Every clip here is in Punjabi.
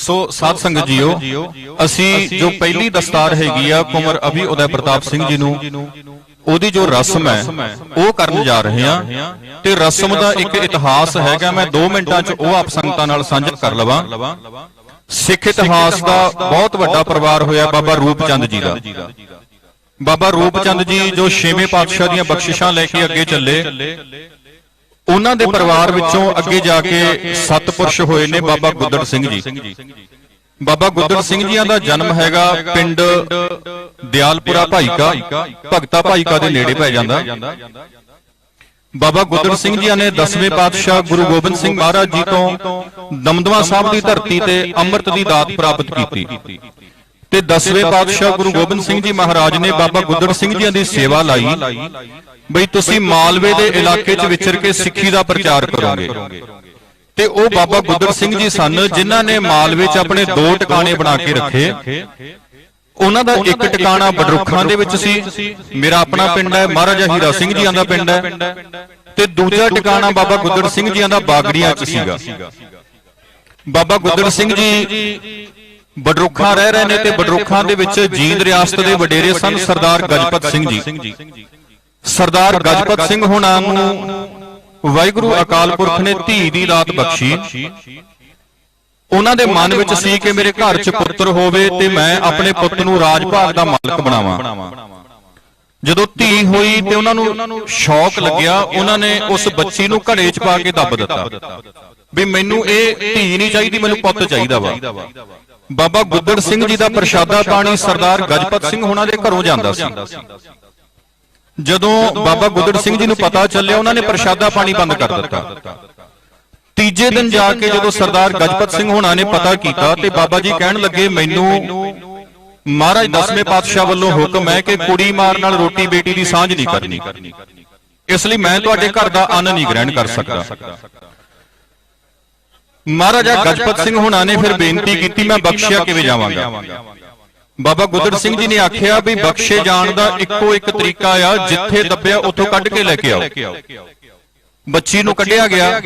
ਸੋ ਸਾਧ ਸੰਗਤ ਜੀਓ ਅਸੀਂ ਜੋ ਪਹਿਲੀ ਦਸਤਾਰ ਹੈਗੀ ਆ ਕੁਮਰ ਅਭੀ ਉਦੈ ਪ੍ਰਤਾਪ ਸਿੰਘ ਜੀ ਨੂੰ ਉਹਦੀ ਜੋ ਰਸਮ ਹੈ ਉਹ ਕਰਨ ਜਾ ਰਹੇ ਹਾਂ। ਤੇ ਰਸਮ ਦਾ ਇੱਕ ਇਤਿਹਾਸ ਹੈਗਾ ਮੈਂ 2 ਮਿੰਟਾਂ 'ਚ ਉਹ ਆਪ ਸੰਗਤਾਂ ਨਾਲ ਸਾਂਝਾ ਕਰ ਲਵਾਂ। ਸਿੱਖ ਇਤਿਹਾਸ ਦਾ ਬਹੁਤ ਵੱਡਾ ਪਰਿਵਾਰ ਹੋਇਆ ਬਾਬਾ ਰੂਪਚੰਦ ਜੀ ਦਾ। ਬਾਬਾ ਰੂਪਚੰਦ ਜੀ ਜੋ ਛੇਵੇਂ ਪਾਤਸ਼ਾਹ ਦੀਆਂ ਬਖਸ਼ਿਸ਼ਾਂ ਲੈ ਕੇ ਅੱਗੇ ਚੱਲੇ। ਉਹਨਾਂ ਦੇ ਪਰਿਵਾਰ ਵਿੱਚੋਂ ਅੱਗੇ ਜਾ ਕੇ ਸਤਪੁਰਸ਼ ਹੋਏ ਨੇ ਬਾਬਾ ਗੁੱਦੜ ਸਿੰਘ ਜੀ। ਬਾਬਾ ਗੁੱਦੜ ਸਿੰਘ ਜੀਆਂ ਦਾ ਜਨਮ ਹੈਗਾ ਪਿੰਡ ਦਿਆਲਪੁਰਾ ਭਾਈਕਾ। ਭਗਤਾ ਭਾਈਕਾ ਦੇ ਨੇੜੇ ਪੈ ਜਾਂਦਾ। ਬਾਬਾ ਗੁੱਦੜ ਸਿੰਘ ਜੀਆਂ ਨੇ 10ਵੇਂ ਪਾਤਸ਼ਾਹ ਗੁਰੂ ਗੋਬਿੰਦ ਸਿੰਘ ਮਹਾਰਾਜ ਜੀ ਤੋਂ ਦਮਦਮਾ ਸਾਹਿਬ ਦੀ ਧਰਤੀ ਤੇ ਅੰਮ੍ਰਿਤ ਦੀ ਦਾਤ ਪ੍ਰਾਪਤ ਕੀਤੀ। ਤੇ 10ਵੇਂ ਪਾਤਸ਼ਾਹ ਗੁਰੂ ਗੋਬਿੰਦ ਸਿੰਘ ਜੀ ਮਹਾਰਾਜ ਨੇ ਬਾਬਾ ਗੁੱਦੜ ਸਿੰਘ ਜੀਆਂ ਦੀ ਸੇਵਾ ਲਾਈ। ਬਈ ਤੁਸੀਂ ਮਾਲਵੇ ਦੇ ਇਲਾਕੇ 'ਚ ਵਿਚਰ ਕੇ ਸਿੱਖੀ ਦਾ ਪ੍ਰਚਾਰ ਕਰੋਗੇ। ਤੇ ਉਹ ਬਾਬਾ ਗੁੱਦੜ ਸਿੰਘ ਜੀ ਸਨ ਜਿਨ੍ਹਾਂ ਨੇ ਮਾਲਵੇ 'ਚ ਆਪਣੇ ਦੋ ਟਿਕਾਣੇ ਬਣਾ ਕੇ ਰੱਖੇ। ਉਹਨਾਂ ਦਾ ਇੱਕ ਟਿਕਾਣਾ ਬਡਰੁੱਖਾਂ ਦੇ ਵਿੱਚ ਸੀ। ਮੇਰਾ ਆਪਣਾ ਪਿੰਡ ਹੈ ਮਹਾਰਾਜਾ ਹੀਰਾ ਸਿੰਘ ਜੀਆਂ ਦਾ ਪਿੰਡ ਹੈ। ਤੇ ਦੂਜਾ ਟਿਕਾਣਾ ਬਾਬਾ ਗੁੱਦੜ ਸਿੰਘ ਜੀਆਂ ਦਾ ਬਾਗੜੀਆਂ 'ਚ ਸੀਗਾ। ਬਾਬਾ ਗੁੱਦੜ ਸਿੰਘ ਜੀ ਬਡਰੁੱਖਾਂ ਰਹਿ ਰਹੇ ਨੇ ਤੇ ਬਡਰੁੱਖਾਂ ਦੇ ਵਿੱਚ ਜੀਂਦ ਰਿਆਸਤ ਦੇ ਵਡੇਰੇ ਸਨ ਸਰਦਾਰ ਗਜਪਤ ਸਿੰਘ ਜੀ। ਸਰਦਾਰ ਗਜਪਤ ਸਿੰਘ ਹੁਣਾਂ ਨੂੰ ਵਾਹਿਗੁਰੂ ਅਕਾਲ ਪੁਰਖ ਨੇ ਧੀ ਦੀ ਦਾਤ ਬਖਸ਼ੀ। ਉਹਨਾਂ ਦੇ ਮਨ ਵਿੱਚ ਸੀ ਕਿ ਮੇਰੇ ਘਰ 'ਚ ਪੁੱਤਰ ਹੋਵੇ ਤੇ ਮੈਂ ਆਪਣੇ ਪੁੱਤ ਨੂੰ ਰਾਜ ਭਾਗ ਦਾ ਮਾਲਕ ਬਣਾਵਾਂ। ਜਦੋਂ ਧੀ ਹੋਈ ਤੇ ਉਹਨਾਂ ਨੂੰ ਸ਼ੌਕ ਲੱਗਿਆ ਉਹਨਾਂ ਨੇ ਉਸ ਬੱਚੀ ਨੂੰ ਘੜੇ 'ਚ ਪਾ ਕੇ ਦੱਬ ਦਿੱਤਾ। ਵੀ ਮੈਨੂੰ ਇਹ ਧੀ ਨਹੀਂ ਚਾਹੀਦੀ ਮੈਨੂੰ ਪੁੱਤ ਚਾਹੀਦਾ ਵਾ। ਬਾਬਾ ਗੁੱਦੜ ਸਿੰਘ ਜੀ ਦਾ ਪ੍ਰਸ਼ਾਦਾ ਪਾਣੀ ਸਰਦਾਰ ਗਜਪਤ ਸਿੰਘ ਹੁਣਾਂ ਦੇ ਘਰੋਂ ਜਾਂਦਾ ਸੀ। ਜਦੋਂ ਬਾਬਾ ਗੁੱਦੜ ਸਿੰਘ ਜੀ ਨੂੰ ਪਤਾ ਚੱਲਿਆ ਉਹਨਾਂ ਨੇ ਪ੍ਰਸ਼ਾਦਾ ਪਾਣੀ ਬੰਦ ਕਰ ਦਿੱਤਾ। ਤੀਜੇ ਦਿਨ ਜਾ ਕੇ ਜਦੋਂ ਸਰਦਾਰ ਗਜਪਤ ਸਿੰਘ ਹੁਣਾਂ ਨੇ ਪਤਾ ਕੀਤਾ ਤੇ ਬਾਬਾ ਜੀ ਕਹਿਣ ਲੱਗੇ ਮੈਨੂੰ ਮਹਾਰਾਜ ਦਸਵੇਂ ਪਾਤਸ਼ਾਹ ਵੱਲੋਂ ਹੁਕਮ ਹੈ ਕਿ ਕੁੜੀ ਮਾਰ ਨਾਲ ਰੋਟੀ ਬੇਟੀ ਦੀ ਸਾਂਝ ਨਹੀਂ ਕਰਨੀ। ਇਸ ਲਈ ਮੈਂ ਤੁਹਾਡੇ ਘਰ ਦਾ ਅੰਨ ਨਹੀਂ ਗ੍ਰਹਿਣ ਕਰ ਸਕਦਾ। ਮਹਾਰਾਜਾ ਗਜਪਤ ਸਿੰਘ ਹੁਣਾਂ ਨੇ ਫਿਰ ਬੇਨਤੀ ਕੀਤੀ ਮੈਂ ਬਖਸ਼ਿਆ ਕਿਵੇਂ ਜਾਵਾਂਗਾ? ਬਾਬਾ ਗੁੱਦੜ ਸਿੰਘ ਜੀ ਨੇ ਆਖਿਆ ਵੀ ਬਖਸ਼ੇ ਜਾਣ ਦਾ ਇੱਕੋ ਇੱਕ ਤਰੀਕਾ ਆ ਜਿੱਥੇ ਦੱਬਿਆ ਉੱਥੋਂ ਕੱਢ ਕੇ ਲੈ ਕੇ ਆਓ। ਬੱਚੀ ਨੂੰ ਕੱਢਿਆ ਗਿਆ।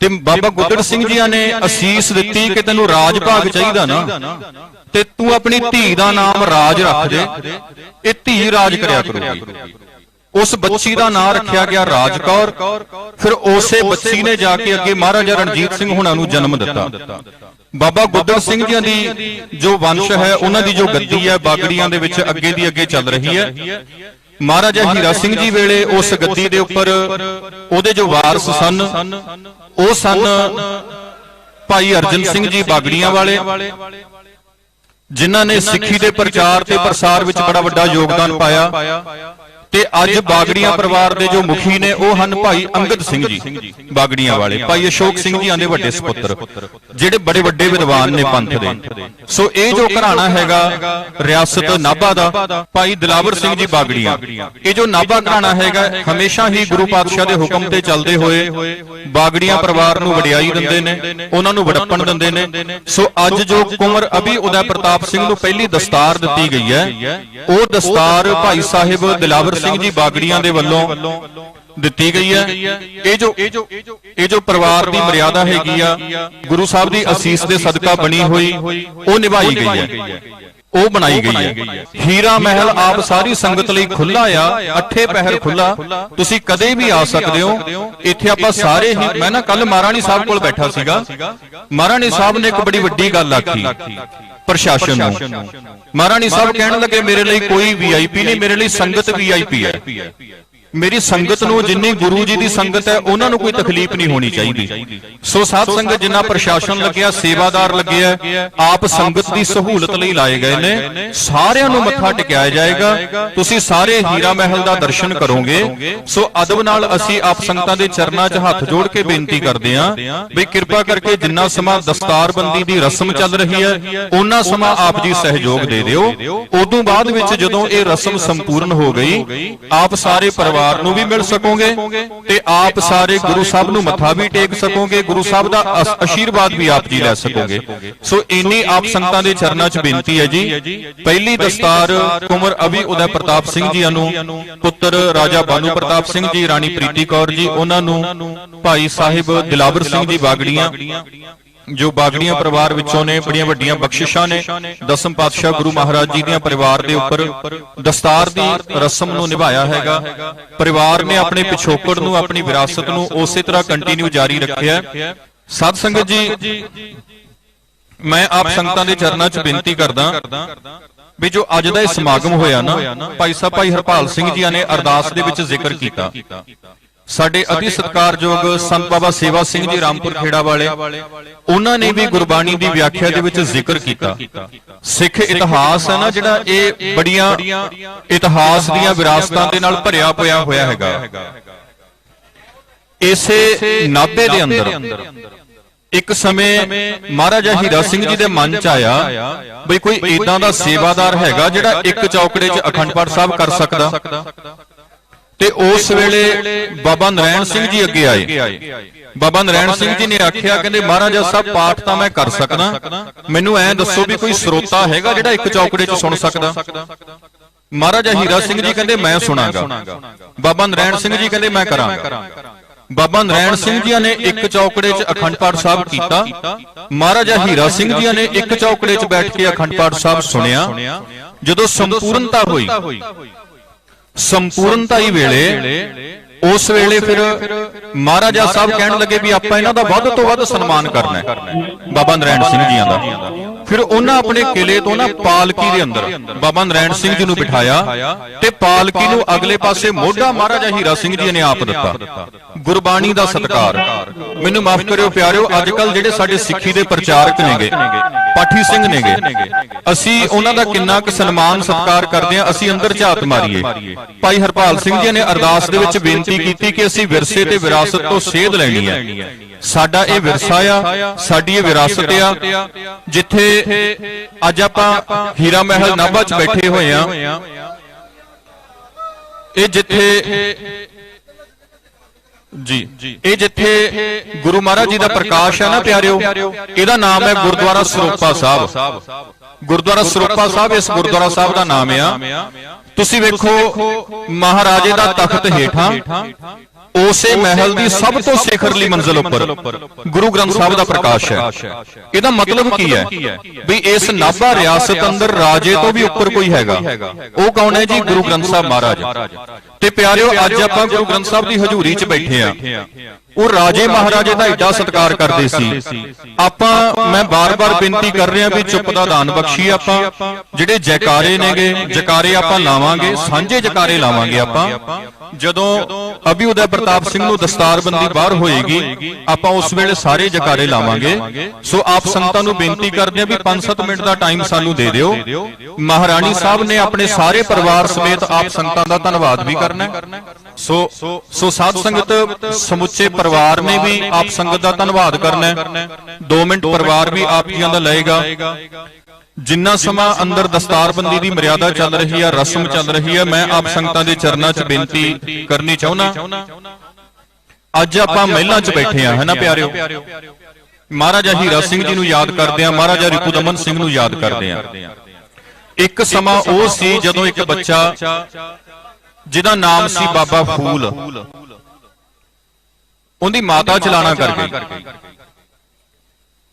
ਤੇ ਬਾਬਾ ਗੁੱਦੜ ਸਿੰਘ ਜੀਆਂ ਨੇ ਅਸੀਸ ਦਿੱਤੀ ਕਿ ਤੈਨੂੰ ਰਾਜ ਭਾਗ ਚਾਹੀਦਾ ਨਾ। ਤੇ ਤੂੰ ਆਪਣੀ ਧੀ ਦਾ ਨਾਮ ਰਾਜ ਰੱਖ ਦੇ। ਇਹ ਧੀ ਰਾਜ ਕਰਿਆ ਕਰੂਗੀ। ਉਸ ਬੱਚੀ ਦਾ ਨਾਮ ਰੱਖਿਆ ਗਿਆ ਰਾਜਕੌਰ। ਫਿਰ ਉਸੇ ਬੱਚੀ ਨੇ ਜਾ ਕੇ ਅੱਗੇ ਮਹਾਰਾਜਾ ਰਣਜੀਤ ਸਿੰਘ ਹੁਣਾਂ ਨੂੰ ਜਨਮ ਦਿੱਤਾ। ਬਾਬਾ ਗੁੱਦੜ ਸਿੰਘ ਜੀਆਂ ਦੀ ਜੋ ਵੰਸ਼ ਹੈ ਉਹਨਾਂ ਦੀ ਜੋ ਗੱਦੀ ਹੈ ਬਾਗੜੀਆਂ ਦੇ ਵਿੱਚ ਅੱਗੇ ਦੀ ਅੱਗੇ ਚੱਲ ਰਹੀ ਹੈ। ਮਹਾਰਾਜਾ ਹੀਰਾ ਸਿੰਘ ਜੀ ਵੇਲੇ ਉਸ ਗੱਦੀ ਦੇ ਉੱਪਰ ਉਹਦੇ ਜੋ ਵਾਰਸ ਸਨ ਉਹ ਸਨ ਭਾਈ ਅਰਜਨ ਸਿੰਘ ਜੀ ਬਾਗੜੀਆਂ ਵਾਲੇ ਜਿਨ੍ਹਾਂ ਨੇ ਸਿੱਖੀ ਦੇ ਪ੍ਰਚਾਰ ਤੇ ਪ੍ਰਸਾਰ ਵਿੱਚ ਬੜਾ ਵੱਡਾ ਯੋਗਦਾਨ ਪਾਇਆ। ਤੇ ਅੱਜ ਬਾਗੜੀਆਂ ਪਰਿਵਾਰ ਦੇ ਜੋ ਮੁਖੀ ਨੇ ਉਹ ਹਨ ਭਾਈ ਅੰਗਦ ਸਿੰਘ ਜੀ। ਬਾਗੜੀਆਂ ਵਾਲੇ ਭਾਈ ਅਸ਼ੋਕ ਸਿੰਘ ਜੀਆਂ ਦੇ ਵੱਡੇ ਸੁਪੁੱਤਰ ਜਿਹੜੇ ਬੜੇ ਵੱਡੇ ਵਿਦਵਾਨ ਨੇ ਪੰਥ ਦੇ। ਸੋ ਇਹ ਜੋ ਘਰਾਣਾ ਹੈਗਾ ਰਿਆਸਤ ਨਾਭਾ ਦਾ ਭਾਈ ਦਿਲਾਵਰ ਸਿੰਘ ਜੀ ਬਾਗੜੀਆਂ। ਇਹ ਜੋ ਨਾਭਾ ਘਰਾਣਾ ਹੈਗਾ ਹਮੇਸ਼ਾ ਹੀ ਗੁਰੂ ਪਾਤਸ਼ਾਹ ਦੇ ਹੁਕਮ ਤੇ ਚੱਲਦੇ ਹੋਏ ਬਾਗੜੀਆਂ ਪਰਿਵਾਰ ਨੂੰ ਵਡਿਆਈ ਦਿੰਦੇ ਨੇ ਉਹਨਾਂ ਨੂੰ ਵਡੱਪਣ ਦਿੰਦੇ ਨੇ। ਸੋ ਅੱਜ ਜੋ ਕੁਮਰ ਅਭੀ ਉਦੈ ਪ੍ਰਤਾਪ ਸਿੰਘ ਨੂੰ ਪਹਿਲੀ ਦਸਤਾਰ ਦਿੱਤੀ ਗਈ ਹੈ। ਉਹ ਦਸਤਾਰ ਭਾਈ ਸਾਹਿਬ ਦਿਲਾਵਰ ਸਿੰਘ ਜੀ ਬਾਗੜੀਆਂ ਦੇ ਵੱਲੋਂ ਦਿੱਤੀ ਗਈ ਹੈ। ਇਹ ਜੋ ਇਹ ਜੋ ਪਰਿਵਾਰ ਦੀ ਮਰਿਆਦਾ ਹੈਗੀ ਆ, ਗੁਰੂ ਸਾਹਿਬ ਦੀ ਅਸੀਸ ਦੇ ਸਦਕਾ ਬਣੀ ਹੋਈ, ਉਹ ਨਿਭਾਈ ਗਈ ਹੈ। ਉਹ ਬਣਾਈ ਗਈ ਹੈ। ਹੀਰਾ ਮਹਿਲ ਆਪ ਸਾਰੀ ਸੰਗਤ ਲਈ ਖੁੱਲਾ ਆ, ਅੱਠੇ ਪਹਿਰ ਖੁੱਲਾ ਤੁਸੀਂ ਕਦੇ ਵੀ ਆ ਸਕਦੇ ਹੋ। ਇੱਥੇ ਆਪਾਂ ਸਾਰੇ ਹੀ ਮੈਂ ਨਾ ਕੱਲ ਮਹਾਰਾਣੀ ਸਾਹਿਬ ਕੋਲ ਬੈਠਾ ਸੀਗਾ। ਮਹਾਰਾਣੀ ਸਾਹਿਬ ਨੇ ਇੱਕ ਬੜੀ ਵੱਡੀ ਗੱਲ ਆਖੀ, ਪ੍ਰਸ਼ਾਸਨ ਨੂੰ। ਮਹਾਰਾਣੀ ਸਾਹਿਬ ਕਹਿਣ ਲੱਗੇ, ਮੇਰੇ ਲਈ ਕੋਈ ਵੀਆਈਪੀ ਨਹੀਂ, ਮੇਰੇ ਲਈ ਸੰਗਤ ਵੀਆਈਪੀ ਹੈ। ਮੇਰੀ ਸੰਗਤ ਨੂੰ ਜਿੰਨੀ ਗੁਰੂ ਜੀ ਦੀ ਸੰਗਤ ਹੈ ਉਹਨਾਂ ਨੂੰ ਕੋਈ ਤਕਲੀਫ ਨਹੀਂ ਹੋਣੀ ਚਾਹੀਦੀ। ਸੋ ਸਾਧ ਸੰਗਤ ਜਿੰਨਾ ਪ੍ਰਸ਼ਾਸਨ ਲੱਗਿਆ ਸੇਵਾਦਾਰ ਲੱਗਿਆ ਆਪ ਸੰਗਤ ਦੀ ਸਹੂਲਤ ਲਈ ਲਾਏ ਗਏ ਨੇ। ਸਾਰਿਆਂ ਨੂੰ ਮੱਥਾ ਟਿਕਾਇਆ ਜਾਏਗਾ। ਤੁਸੀਂ ਸਾਰੇ ਹੀਰਾ ਮਹਿਲ ਦਾ ਦਰਸ਼ਨ ਕਰੋਗੇ। ਸੋ ਅਦਬ ਨਾਲ ਅਸੀਂ ਆਪ ਸੰਗਤਾਂ ਦੇ ਚਰਨਾਂ 'ਚ ਹੱਥ ਜੋੜ ਕੇ ਬੇਨਤੀ ਕਰਦੇ ਹਾਂ ਵੀ ਕਿਰਪਾ ਕਰਕੇ ਜਿੰਨਾ ਸਮਾਂ ਦਸਤਾਰਬੰਦੀ ਦੀ ਰਸਮ ਚੱਲ ਰਹੀ ਹੈ ਉਹਨਾਂ ਸਮਾਂ ਆਪ ਜੀ ਸਹਿਯੋਗ ਦੇ ਦਿਓ। ਉਦੋਂ ਬਾਅਦ ਵਿੱਚ ਜਦੋਂ ਇਹ ਰਸਮ ਸੰਪੂਰਨ ਹੋ ਗਈ ਆਪ ਸਾਰੇ ਪਰਿਵਾਰ ਨੂੰ ਵੀ ਮਿਲ ਸਕੋਗੇ ਤੇ ਆਪ ਸਾਰੇ ਗੁਰੂ ਸਾਹਿਬ ਨੂੰ ਮੱਥਾ ਵੀ ਟੇਕ ਸਕੋਗੇ, ਗੁਰੂ ਸਾਹਿਬ ਦਾ ਆਸ਼ੀਰਵਾਦ ਵੀ ਆਪ ਜੀ ਲੈ ਸਕੋਗੇ। ਸੋ ਇੰਨੀ ਆਪ ਸੰਗਤਾਂ ਦੇ ਚਰਨਾਂ 'ਚ ਬੇਨਤੀ ਹੈ ਜੀ। ਪਹਿਲੀ ਦਸਤਾਰ ਕੁਮਰ ਅਭੀ ਉਦੈ ਪ੍ਰਤਾਪ ਸਿੰਘ ਜੀ ਨੂੰ, ਪੁੱਤਰ ਰਾਜਾ ਬਾਨੂ ਪ੍ਰਤਾਪ ਸਿੰਘ ਜੀ, ਰਾਣੀ ਪ੍ਰੀਤੀ ਕੌਰ ਜੀ, ਉਹਨਾਂ ਨੂੰ ਭਾਈ ਸਾਹਿਬ ਦਿਲਾਵਰ ਸਿੰਘ ਜੀ ਬਾਗੜੀਆਂ ਜੋ ਬਾਗੜੀਆਂ ਪਰਿਵਾਰ ਵਿੱਚੋਂ ਨੇ ਬੜੀਆਂ ਵੱਡੀਆਂ ਬਖਸ਼ਿਸ਼ਾਂ ਨੇ ਦਸਮ ਪਾਤਸ਼ਾਹ ਗੁਰੂ ਮਹਾਰਾਜ ਜੀ ਦੀਆਂ ਪਰਿਵਾਰ ਦੇ ਉੱਪਰ ਦਸਤਾਰ ਦੀ ਰਸਮ ਨੂੰ ਨਿਭਾਇਆ ਹੈਗਾ। ਪਰਿਵਾਰ ਨੇ ਆਪਣੇ ਪਿਛੋਕੜ ਨੂੰ ਆਪਣੀ ਵਿਰਾਸਤ ਨੂੰ ਉਸੇ ਤਰ੍ਹਾਂ ਕੰਟੀਨਿਊ ਜਾਰੀ ਰੱਖਿਆ। ਸਾਧ ਸੰਗਤ ਜੀ ਮੈਂ ਆਪ ਸੰਗਤਾਂ ਦੇ ਚਰਨਾਂ 'ਚ ਬੇਨਤੀ ਕਰਦਾ ਵੀ ਜੋ ਅੱਜ ਦਾ ਇਹ ਸਮਾਗਮ ਹੋਇਆ ਨਾ ਭਾਈ ਸਾਹਿਬ ਭਾਈ ਹਰਪਾਲ ਸਿੰਘ ਜੀ ਨੇ ਅਰਦਾਸ ਦੇ ਵਿੱਚ ਜ਼ਿਕਰ ਕੀਤਾ। ਸਾਡੇ ਅਤੀ ਸਤਿਕਾਰਯੋਗ ਸੰਤ ਬਾਬਾ ਸੇਵਾ ਸਿੰਘ ਜੀ ਰਾਮਪੁਰ ਖੇੜਾ ਵਾਲੇ ਉਹਨਾਂ ਨੇ ਵੀ ਗੁਰਬਾਣੀ ਦੀ ਵਿਆਖਿਆ ਦੇ ਵਿੱਚ ਜ਼ਿਕਰ ਕੀਤਾ। ਸਿੱਖ ਇਤਿਹਾਸ ਹੈ ਨਾ ਜਿਹੜਾ ਇਹ ਬੜੀਆਂ ਇਤਿਹਾਸ ਦੀਆਂ ਵਿਰਾਸਤਾਂ ਦੇ ਨਾਲ ਭਰਿਆ ਪਿਆ ਹੋਇਆ ਹੈਗਾ। ਇਸੇ ਨਾਭੇ ਦੇ ਅੰਦਰ ਇੱਕ ਸਮੇਂ ਮਹਾਰਾਜਾ ਹੀਰਾ ਸਿੰਘ ਜੀ ਦੇ ਮਨ ਚ ਆਇਆ ਬਈ ਕੋਈ ਇਦਾਂ ਦਾ ਸੇਵਾਦਾਰ ਹੈਗਾ ਜਿਹੜਾ ਇੱਕ ਚੌਕੜੇ 'ਚ ਅਖੰਡ ਪਾਠ ਸਾਹਿਬ ਕਰ ਸਕਦਾ। ਤੇ ਉਸ ਵੇਲੇ ਬਾਬਾ ਨਰੈਣ ਸਿੰਘ ਜੀ ਅੱਗੇ ਆਏ ਬਾਬਾ ਨਰੈਣ ਸਿੰਘ ਜੀ ਨੇ ਆਖਿਆ ਕਹਿੰਦੇ ਮਹਾਰਾਜਾ ਸਾਹਿਬ ਪਾਠ ਤਾਂ ਮੈਂ ਕਰ ਸਕਦਾ ਮੈਨੂੰ ਐਂ ਦੱਸੋ ਵੀ ਕੋਈ ਸਰੋਤਾ ਹੈਗਾ ਜਿਹੜਾ ਇੱਕ ਚੌਕੜੇ 'ਚ ਸੁਣ ਸਕਦਾ ਮਹਾਰਾਜਾ ਹੀਰਾ ਸਿੰਘ ਜੀ ਕਹਿੰਦੇ ਮੈਂ ਸੁਣਾਗਾ ਬਾਬਾ ਨਰੈਣ ਸਿੰਘ ਜੀ ਕਹਿੰਦੇ ਮੈਂ ਕਰਾਂਗਾ ਬਾਬਾ ਨਰੈਣ ਸਿੰਘ ਜੀ ਨੇ ਇੱਕ ਚੌਕੜੇ 'ਚ ਅਖੰਡ ਪਾਠ ਸਾਹਿਬ ਕੀਤਾ ਮਹਾਰਾਜਾ ਹੀਰਾ ਸਿੰਘ ਜੀ ਨੇ ਇੱਕ ਚੌਕੜੇ 'ਚ ਬੈਠ ਕੇ ਅਖੰਡ ਪਾਠ ਸਾਹਿਬ ਸੁਣਿਆ ਜਦੋਂ ਸੰਪੂਰਨਤਾ ਹੋਈ ਸੰਪੂਰਨਤਾ ਵੇਲੇ, ਉਸ ਵੇਲੇ ਫਿਰ ਮਹਾਰਾਜਾ ਸਾਹਿਬ ਕਹਿਣ ਲੱਗੇ ਵੀ ਆਪਾਂ ਇਹਨਾਂ ਦਾ ਵੱਧ ਤੋਂ ਵੱਧ ਸਨਮਾਨ ਕਰਨਾ ਹੈ। ਬਾਬਾ ਨਰੈਣ ਸਿੰਘ ਜੀਆਂ ਦਾ। ਫਿਰ ਉਹਨਾਂ ਆਪਣੇ ਕਿਲੇ ਤੋਂ ਨਾ ਪਾਲਕੀ ਦੇ ਅੰਦਰ ਬਾਬਾ ਨਰੈਣ ਸਿੰਘ ਜੀ ਨੂੰ ਬਿਠਾਇਆ ਤੇ ਪਾਲਕੀ ਨੂੰ ਅਗਲੇ ਪਾਸੇ ਮੋਢਾ ਮਹਾਰਾਜਾ ਹੀਰਾ ਸਿੰਘ ਜੀ ਨੇ ਆਪ ਦਿੱਤਾ। ਗੁਰਬਾਣੀ ਦਾ ਸਤਕਾਰ। ਮੈਨੂੰ ਮਾਫ ਕਰਿਓ ਪਿਆਰਿਓ, ਅੱਜ ਕੱਲ ਜਿਹੜੇ ਸਾਡੇ ਸਿੱਖੀ ਦੇ ਪ੍ਰਚਾਰਕ ਨੇਗੇ ਪਾਠੀ ਸਿੰਘ ਨੇਗੇ। ਅਸੀਂ ਉਹਨਾਂ ਦਾ ਕਿੰਨਾ ਕੁ ਸਨਮਾਨ ਸਤਕਾਰ ਕਰਦੇ ਹਾਂ ਅਸੀਂ ਅੰਦਰ ਝਾਤ ਮਾਰੀਏ। ਭਾਈ ਹਰਪਾਲ ਸਿੰਘ ਜੀ ਨੇ ਅਰਦਾਸ ਦੇ ਵਿੱਚ ਬੇਨਤੀ ਕੀਤੀ ਕਿ ਅਸੀਂ ਵਿਰਸੇ ਤੇ ਵਿਰਾਸਤ ਤੋਂ ਸੇਧ ਲੈਣੀ ਹੈ। ਸਾਡਾ ਇਹ ਵਿਰਸਾ ਆ ਸਾਡੀ ਇਹ ਵਿਰਾਸਤ ਆ ਜਿੱਥੇ ਅੱਜ ਆਪਾਂ ਹੀਰਾ ਮਹਿਲ ਨਾਭਾ 'ਚ ਬੈਠੇ ਹੋਏ ਆ ਇਹ ਜਿੱਥੇ ਜੀ। ਇਹ ਜਿੱਥੇ ਗੁਰੂ ਮਹਾਰਾਜ ਜੀ ਦਾ ਪ੍ਰਕਾਸ਼ ਹੈ ਨਾ ਪਿਆਰਿਓ? ਇਹਦਾ ਨਾਮ ਹੈ ਗੁਰਦੁਆਰਾ ਸਰੋਪਾ ਸਾਹਿਬ। ਗੁਰਦੁਆਰਾ ਸਰੋਪਾ ਸਾਹਿਬ ਇਸ ਗੁਰਦੁਆਰਾ ਸਾਹਿਬ ਦਾ ਨਾਮ ਆ ਤੁਸੀਂ ਵੇਖੋ ਮਹਾਰਾਜੇ ਦਾ ਤਖਤ ਹੇਠਾਂ ਉਸੇ ਮਹਿਲ ਦੀ ਸਭ ਤੋਂ ਸਿਖਰਲੀ ਮੰਜ਼ਲ ਉੱਪਰ ਗੁਰੂ ਗ੍ਰੰਥ ਸਾਹਿਬ ਦਾ ਪ੍ਰਕਾਸ਼ ਹੈ। ਇਹਦਾ ਮਤਲਬ ਕੀ ਹੈ? ਵੀ ਇਸ ਨਾਭਾ ਰਿਆਸਤ ਅੰਦਰ ਰਾਜੇ ਤੋਂ ਵੀ ਉੱਪਰ ਕੋਈ ਹੈਗਾ। ਉਹ ਕੌਣ ਹੈ ਜੀ? ਗੁਰੂ ਗ੍ਰੰਥ ਸਾਹਿਬ ਮਹਾਰਾਜ। ਤੇ ਪਿਆਰਿਓ ਅੱਜ ਆਪਾਂ ਗੁਰੂ ਗ੍ਰੰਥ ਸਾਹਿਬ ਦੀ ਹਜ਼ੂਰੀ 'ਚ ਬੈਠੇ ਆ ਉਹ ਰਾਜੇ ਮਹਾਰਾਜੇ ਦਾ ਏਡਾ ਸਤਿਕਾਰ ਕਰਦੇ ਸੀ। ਆਪਾਂ ਮੈਂ ਬਾਰ-ਬਾਰ ਬੇਨਤੀ ਕਰ ਰਿਹਾ ਵੀ ਚੁੱਪ ਦਾ ਦਾਨ ਬਖਸ਼ੀ ਆਪਾਂ। ਜਿਹੜੇ ਜੈਕਾਰੇ ਨੇਗੇ ਜੈਕਾਰੇ ਆਪਾਂ ਲਾਵਾਂਗੇ ਸਾਂਝੇ ਜੈਕਾਰੇ ਲਾਵਾਂਗੇ ਆਪਾਂ। ਜਦੋਂ ਅਭਿਉਦੈ ਪ੍ਰਤਾਪ ਸਿੰਘ ਨੂੰ ਦਸਤਾਰਬੰਦੀ ਬਾਹਰ ਹੋਏਗੀ ਆਪਾਂ ਉਸ ਵੇਲੇ ਸਾਰੇ ਜੈਕਾਰੇ ਲਾਵਾਂਗੇ। ਸੋ ਆਪ ਸੰਗਤਾਂ ਨੂੰ ਬੇਨਤੀ ਕਰਦੇ ਆ ਵੀ 5-7 ਮਿੰਟ ਦਾ ਟਾਈਮ ਸਾਨੂੰ ਦੇ ਦਿਓ। ਮਹਾਰਾਣੀ ਸਾਹਿਬ ਨੇ ਆਪਣੇ ਸਾਰੇ ਪਰਿਵਾਰ ਸਮੇਤ ਆਪ ਸੰਗਤਾਂ ਦਾ ਧੰਨਵਾਦ ਵੀ ਕਰਨਾ ਹੈ। ਸੋ ਸੋ ਸਾਧ ਸੰਗਤ ਸਮੁੱਚੇ ਪਰਿਵਾਰ ਨੇ ਵੀ ਆਪ ਸੰਗਤ ਦਾ ਧੰਨਵਾਦ ਕਰਨਾ ਹੈ। 2 ਮਿੰਟ ਪਰਿਵਾਰ ਵੀ ਆਪ ਜੀਆਂ ਦਾ ਲਏਗਾ। ਜਿੰਨਾ ਸਮਾਂ ਅੰਦਰ ਦਸਤਾਰਬੰਦੀ ਦੀ ਮਰਿਆਦਾ ਚੱਲ ਰਹੀ ਹੈ ਰਸਮ ਚੱਲ ਰਹੀ ਹੈ ਮੈਂ ਆਪ ਸੰਗਤਾਂ ਦੇ ਚਰਨਾਂ 'ਚ ਬੇਨਤੀ ਕਰਨੀ ਚਾਹੁੰਦਾ। ਅੱਜ ਆਪਾਂ ਮਹਿਲਾਂ 'ਚ ਬੈਠੇ ਆ ਹੈ ਨਾ ਪਿਆਰਿਓ? ਮਹਾਰਾਜਾ ਹੀਰਾ ਸਿੰਘ ਜੀ ਨੂੰ ਯਾਦ ਕਰਦੇ ਆ ਮਹਾਰਾਜਾ ਰਿਪੂਦਮਨ ਸਿੰਘ ਨੂੰ ਯਾਦ ਕਰਦੇ ਆ ਇੱਕ ਸਮਾਂ ਉਹ ਸੀ ਜਦੋਂ ਇੱਕ ਬੱਚਾ ਜਿਹਦਾ ਨਾਮ ਸੀ ਬਾਬਾ ਫੂਲ। ਉਹਦੀ ਮਾਤਾ ਚਲਾਣਾ ਕਰ ਗਈ।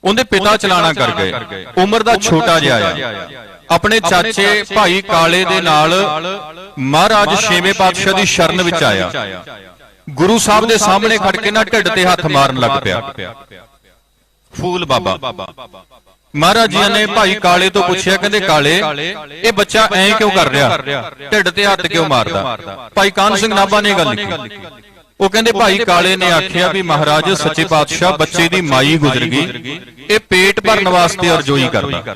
ਉਹਦੇ ਪਿਤਾ ਚਲਾਣਾ ਕਰ ਗਏ। ਉਮਰ ਦਾ ਛੋਟਾ ਜਿਹਾ ਆ। ਆਪਣੇ ਚਾਚੇ ਭਾਈ ਕਾਲੇ ਦੇ ਨਾਲ ਮਹਾਰਾਜ ਛੇਵੇਂ ਪਾਤਸ਼ਾਹ ਦੀ ਸ਼ਰਨ ਵਿੱਚ ਆਇਆ। ਗੁਰੂ ਸਾਹਿਬ ਦੇ ਸਾਹਮਣੇ ਖੜ ਕੇ ਨਾ ਢਿੱਡ ਤੇ ਹੱਥ ਮਾਰਨ ਲੱਗ ਪਿਆ। ਫੂਲ ਬਾਬਾ। ਮਹਾਰਾਜ ਜੀ ਨੇ ਭਾਈ ਕਾਲੇ ਤੋਂ ਪੁੱਛਿਆ ਕਹਿੰਦੇ ਕਾਲੇ ਇਹ ਬੱਚਾ ਐਂ ਕਿਉਂ ਕਰ ਰਿਹਾ? ਢਿੱਡ ਤੇ ਹੱਥ ਕਿਉਂ ਮਾਰਦਾ? ਭਾਈ ਕਾਨ ਸਿੰਘ ਨਾਭਾ ਨੇ ਗੱਲ ਲਿਖੀ ਉਹ ਕਹਿੰਦੇ ਭਾਈ ਕਾਲੇ ਨੇ ਆਖਿਆ ਵੀ ਮਹਾਰਾਜ ਸੱਚੇ ਪਾਤਸ਼ਾਹ ਬੱਚੇ ਦੀ ਮਾਈ ਗੁਜ਼ਰ ਗਈ। ਇਹ ਪੇਟ ਭਰਨ ਵਾਸਤੇ ਅਰਜ਼ੋਈ ਕਰਦਾ।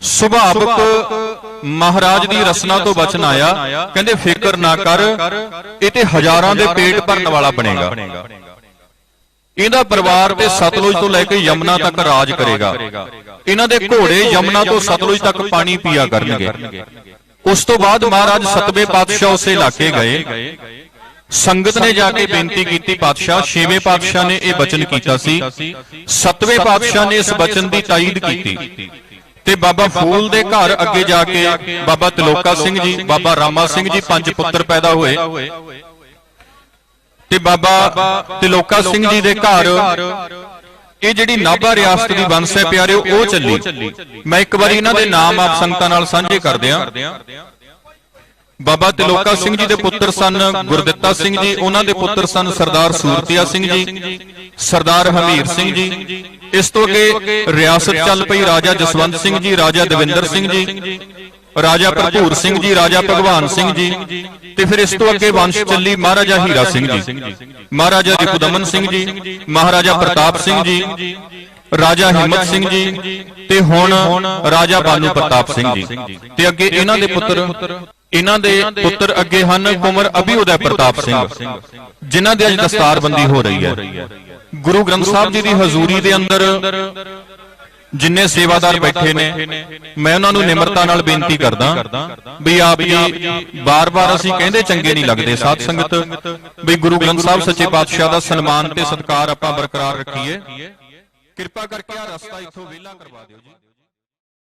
ਸੁਭਾਵਕ ਮਹਾਰਾਜ ਦੀ ਰਸਨਾ ਤੋਂ ਬਚਨ ਆਇਆ। ਕਹਿੰਦੇ ਫਿਕਰ ਨਾ ਕਰ ਇਹ ਤੇ ਹਜ਼ਾਰਾਂ ਦੇ ਪੇਟ ਭਰਨ ਵਾਲਾ ਬਣੇਗਾ। ਇਹਦਾ ਪਰਿਵਾਰ ਤੇ ਸਤਲੁਜ ਤੋਂ ਲੈ ਕੇ ਯਮਨਾ ਤੱਕ ਰਾਜ ਕਰੇਗਾ। ਇਹਨਾਂ ਦੇ ਘੋੜੇ ਯਮਨਾ ਤੋਂ ਸਤਲੁਜ ਤੱਕ ਪਾਣੀ ਪੀਆ ਕਰਨਗੇ। ਉਸ ਤੋਂ ਬਾਅਦ ਮਹਾਰਾਜ ਸਤਵੇਂ ਪਾਤਸ਼ਾਹ ਉਸੇ ਇਲਾਕੇ ਗਏ। ਸੰਗਤ ਨੇ ਜਾ ਕੇ ਬੇਨਤੀ ਕੀਤੀ ਪਾਤਸ਼ਾਹ ਛੇਵੇਂ ਪਾਤਸ਼ਾਹ ਨੇ ਇਹ ਬਚਨ ਕੀਤਾ ਸੀ। ਸਤਵੇਂ ਪਾਤਸ਼ਾਹ ਨੇ ਇਸ ਬਚਨ ਦੀ ਤਾਈਦ ਕੀਤੀ। ਤੇ ਬਾਬਾ ਫੂਲ ਦੇ ਘਰ ਅੱਗੇ ਜਾ ਕੇ ਬਾਬਾ ਤਿਲੋਕਾ ਸਿੰਘ ਜੀ ਬਾਬਾ ਰਾਮਾ ਸਿੰਘ ਜੀ ਪੰਜ ਪੁੱਤਰ ਪੈਦਾ ਹੋਏ। ਤੇ ਬਾਬਾ ਤਿਲੋਕਾ ਸਿੰਘ ਜੀ ਦੇ ਘਰ। ਇਹ ਜਿਹੜੀ ਨਾਭਾ ਰਿਆਸਤ ਦੀ ਹੈ ਪਿਆਰਿਓ ਉਹ ਚੱਲੀ। ਮੈਂ ਇੱਕ ਵਾਰੀ ਇਹਨਾਂ ਦੇ ਨਾਮ ਆਪ ਸੰਗਤਾਂ ਨਾਲ ਸਾਂਝੇ ਕਰਦਿਆਂ ਬਾਬਾ ਤਿਲੋਕਾ ਸਿੰਘ ਜੀ ਦੇ ਪੁੱਤਰ ਸਨ ਗੁਰਦਿੱਤਾ ਸਿੰਘ ਜੀ ਉਹਨਾਂ ਦੇ ਪੁੱਤਰ ਸਨ ਸਰਦਾਰ ਸੂਰਤੀਆ ਸਿੰਘ ਜੀ ਸਰਦਾਰ ਹਮੀਰ ਸਿੰਘ ਜੀ। ਇਸ ਤੋਂ ਅੱਗੇ ਰਿਆਸਤ ਚੱਲ ਪਈ ਰਾਜਾ ਜਸਵੰਤ ਸਿੰਘ ਜੀ ਰਾਜਾ ਦਵਿੰਦਰ ਸਿੰਘ ਜੀ। ਰਾਜਾ ਭਰਪੂਰ ਸਿੰਘ ਜੀ ਰਾਜਾ ਭਗਵਾਨ ਸਿੰਘ ਜੀ। ਤੇ ਫਿਰ ਇਸ ਤੋਂ ਅੱਗੇ ਵੰਸ਼ ਚੱਲੀ ਮਹਾਰਾਜਾ ਹੀਰਾ ਸਿੰਘ ਜੀ। ਮਹਾਰਾਜਾ ਰਿਪੁਦਮਨ ਸਿੰਘ ਜੀ ਮਹਾਰਾਜਾ ਪ੍ਰਤਾਪ ਸਿੰਘ ਜੀ ਰਾਜਾ ਹਿੰਮਤ ਸਿੰਘ ਜੀ ਤੇ ਹੁਣ ਰਾਜਾ ਬਾਨੂ ਪ੍ਰਤਾਪ ਸਿੰਘ ਜੀ। ਤੇ ਅੱਗੇ ਇਹਨਾਂ ਦੇ ਪੁੱਤਰ ਇਹਨਾਂ ਦੇ ਪੁੱਤਰ ਅੱਗੇ ਹਨ ਕੁਮਰ ਅਭਿਉਦੈ ਪ੍ਰਤਾਪ ਸਿੰਘ। ਜਿਨ੍ਹਾਂ ਦੇ ਅੱਜ ਦਸਤਾਰਬੰਦੀ ਹੋ ਰਹੀ ਹੈ। ਗੁਰੂ ਗ੍ਰੰਥ ਸਾਹਿਬ ਜੀ ਦੀ ਹਜ਼ੂਰੀ ਦੇ ਅੰਦਰ ਜਿੰਨੇ ਸੇਵਾਦਾਰ ਬੈਠੇ ਨੇ ਮੈਂ ਉਹਨਾਂ ਨੂੰ ਨਿਮਰਤਾ ਨਾਲ ਬੇਨਤੀ ਕਰਦਾ ਵੀ ਆਪ ਜੀ ਬਾਰ-ਬਾਰ ਅਸੀਂ ਕਹਿੰਦੇ ਚੰਗੇ ਨਹੀਂ ਲੱਗਦੇ ਸਾਧ ਸੰਗਤ ਵੀ ਗੁਰੂ ਗ੍ਰੰਥ ਸਾਹਿਬ ਸੱਚੇ ਪਾਤਸ਼ਾਹ ਦਾ ਸਨਮਾਨ ਤੇ ਸਤਿਕਾਰ ਆਪਾਂ ਬਰਕਰਾਰ ਰੱਖੀਏ। ਕਿਰਪਾ ਕਰਕੇ ਆ ਰਸਤਾ ਇੱਥੋਂ ਵਿਹਲਾ ਕਰਵਾ ਦਿਓ ਜੀ।